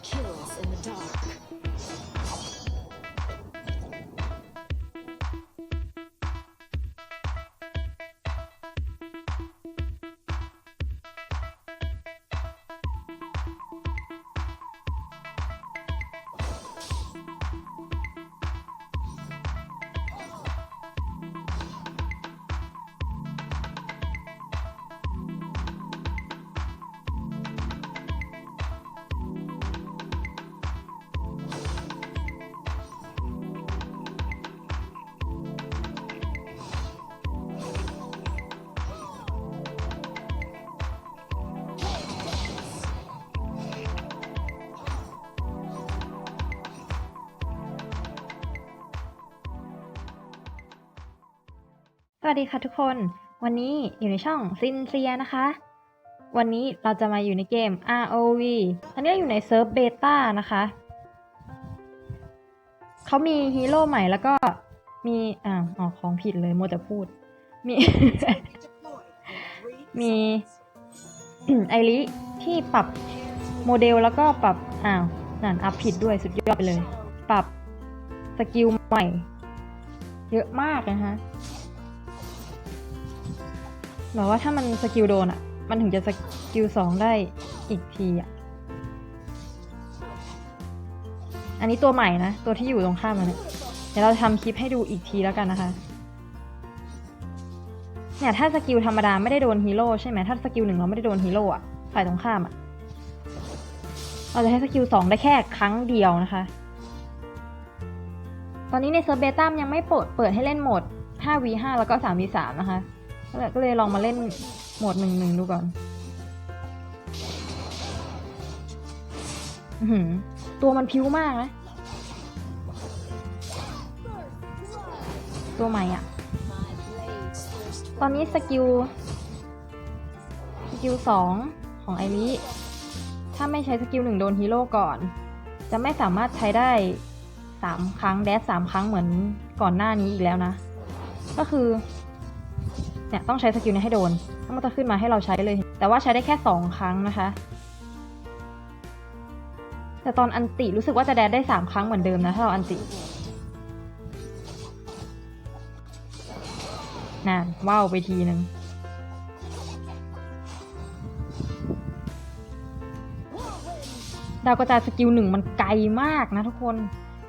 Kills in the dark. สวัสดีค่ะทุกคน วันนี้อยู่ในช่องซินเซียนะคะ วันนี้เราจะมาอยู่ในเกม ROV อันนี้อยู่ในเซิร์ฟเบต้านะคะ เขามีฮีโร่ใหม่แล้วก็มีอ่าอ๋อของผิดเลยโมวแต่พูด มี มีไอริที่ปรับโมเดลแล้วก็ปรับอ้าวนั่นอัพผิดด้วยสุดยอดไปเลย ปรับสกิลใหม่ เยอะมากนะคะ แบบว่าถ้ามันสกิลโดนอะ มันถึงจะสกิลสองได้อีกทีอะ อันนี้ตัวใหม่นะ ตัวที่อยู่ตรงข้ามมันเนี่ยเดี๋ยวเราทำคลิปให้ดูอีกทีแล้วกันนะคะ เนี่ยถ้าสกิลธรรมดาไม่ได้โดนฮีโร่ใช่ไหมถ้าสกิลหนึ่งเราไม่ได้โดนฮีโร่อะฝ่ายตรงข้ามอะเราจะใช้สกิลสองได้แค่ครั้งเดียวนะคะ ตอนนี้ในเซิร์ฟเบต้ามยังไม่เปิดเปิดให้เล่นโหมด 5v5 แล้วก็ 3v3 นะคะ ก็เลยก็เลยลองมาเล่นโหมดหนึ่งหนึ่งดูก่อนอืตัวมันพิ้วมากนะ ตัวใหม่อะ ตอนนี้สกิล สกิลสองของไอริถ้าไม่ใช้สกิลหนึ่งโดนฮีโร่ก่อน จะไม่สามารถใช้ได้สามครั้ง แดสสามครั้งเหมือนก่อนหน้านี้อีกแล้วนะ ก็คือ เนี่ยต้องใช้สกิลนี้ให้โดนแล้วมันจะขึ้นมาให้เราใช้เลย แต่ว่าใช้ได้แค่สองครั้งนะคะ แต่ตอนอันติรู้สึกว่าจะแดดได้สามครั้งเหมือนเดิมนะถ้าเราอันติน่นว้าวไปทีนึงดาวกระจายสกิลหนึ่งมันไกลมากนะทุกคน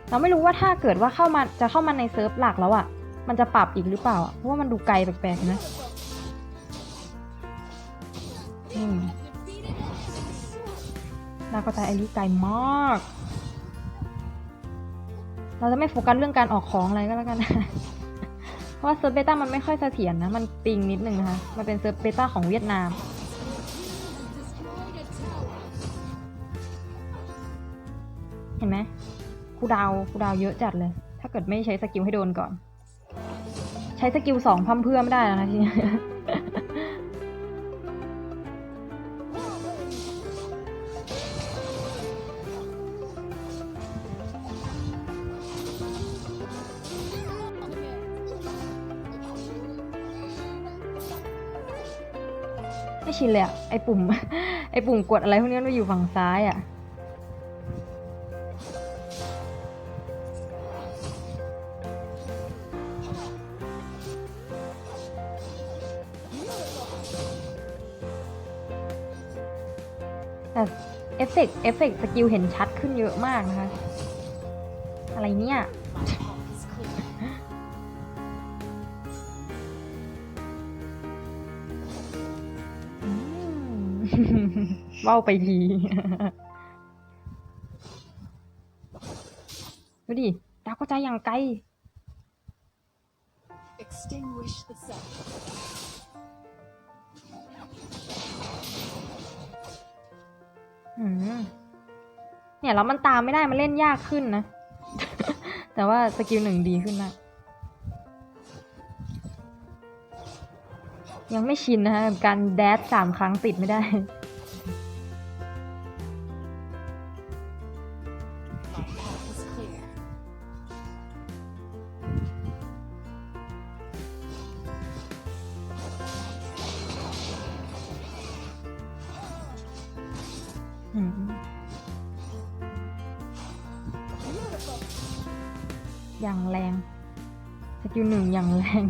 เราไม่รู้ว่าถ้าเกิดว่าเข้ามาจะเข้ามาในเซิร์ฟหลักแล้วอะ่ะ มันจะปรับอีกหรือเปล่า เพราะว่ามันดูไกลแปลกๆนะอืมดาวกระจายอายุไกลมาก เราจะไม่โฟกัสเรื่องการออกของอะไรก็แล้วกันเพราะว่าเซิร์ฟเบต้ามันไม่ค่อยเสถียรนะ มันปิงนิดนึงนะคะ มันเป็นเซิร์ฟเบต้าของเวียดนาม เห็นไหมคูดาวคูดาวเยอะจัดเลย ถ้าเกิดไม่ใช้สกิลให้โดนก่อน ช้สกิลสองพัมเพื่อไม่ได้แล้วนะทีนี้ไม่ชินเลยอะไอปุ่ม ไอปุ่มกดอะไรพวกนี้มันอยู่ฝั่งซ้ายอะ แต่เอฟเฟกต์เอฟเฟกต์สกิลเห็นชัดขึ้นเยอะมากนะคะ อะไรเนี่ย My path is clear. อืมว่าไปทีดูดิดาวกระจายอย่างไกล Extinguish the sun. เนี่ยแล้วมันตามไม่ได้มันเล่นยากขึ้นนะ แต่ว่าสกิลหนึ่งดีขึ้นมากยังไม่ชินนะคะกับการแดดสามครั้งติดไม่ได้ อย่างแรง สกิลหนึ่งอย่างแรง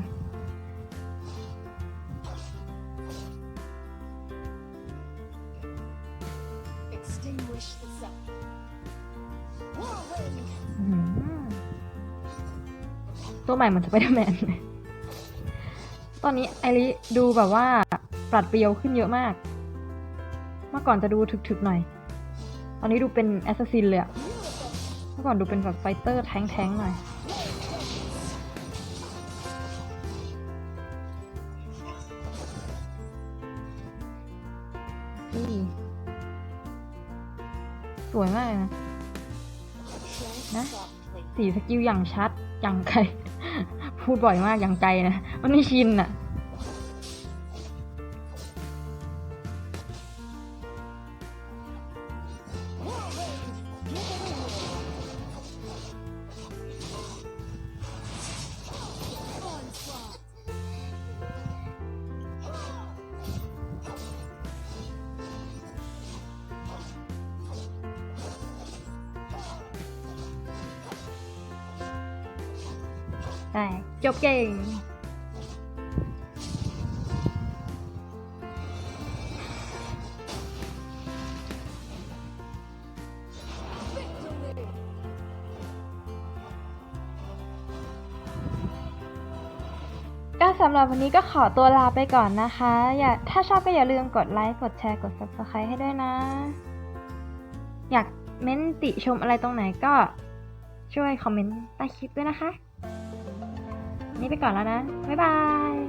ตัวใหม่เหมือนสไปเดอร์แมนเลยตอนนี้ไอริดูแบบว่าปรัดเปรียวขึ้นเยอะมาก เมื่อก่อนจะดูถึกๆหน่อย ตอนนี้ดูเป็นแอสซัสซินเลยอะเมื่อก่อนดูเป็นแบบไฟเตอร์แท้งๆหน่อย สวยมากเลยนะ Tread Hả? softly. สีสกิลอย่างชัด อย่างไกล พูดบ่อยมากอย่างไกลนะ มันไม่ชินอะ ได้จบเก่งก็สำหรับวันนี้ก็ขอตัวลาไปก่อนนะคะ อย่าถ้าชอบก็อย่าลืมกดไลค์ กดแชร์ กด subscribe ให้ด้วยนะ อยากเม้นติชมอะไรตรงไหนก็ช่วยคอมเมนต์ใต้คลิปด้วยนะคะ นี่ไปก่อนแล้วนะ บ๊ายบาย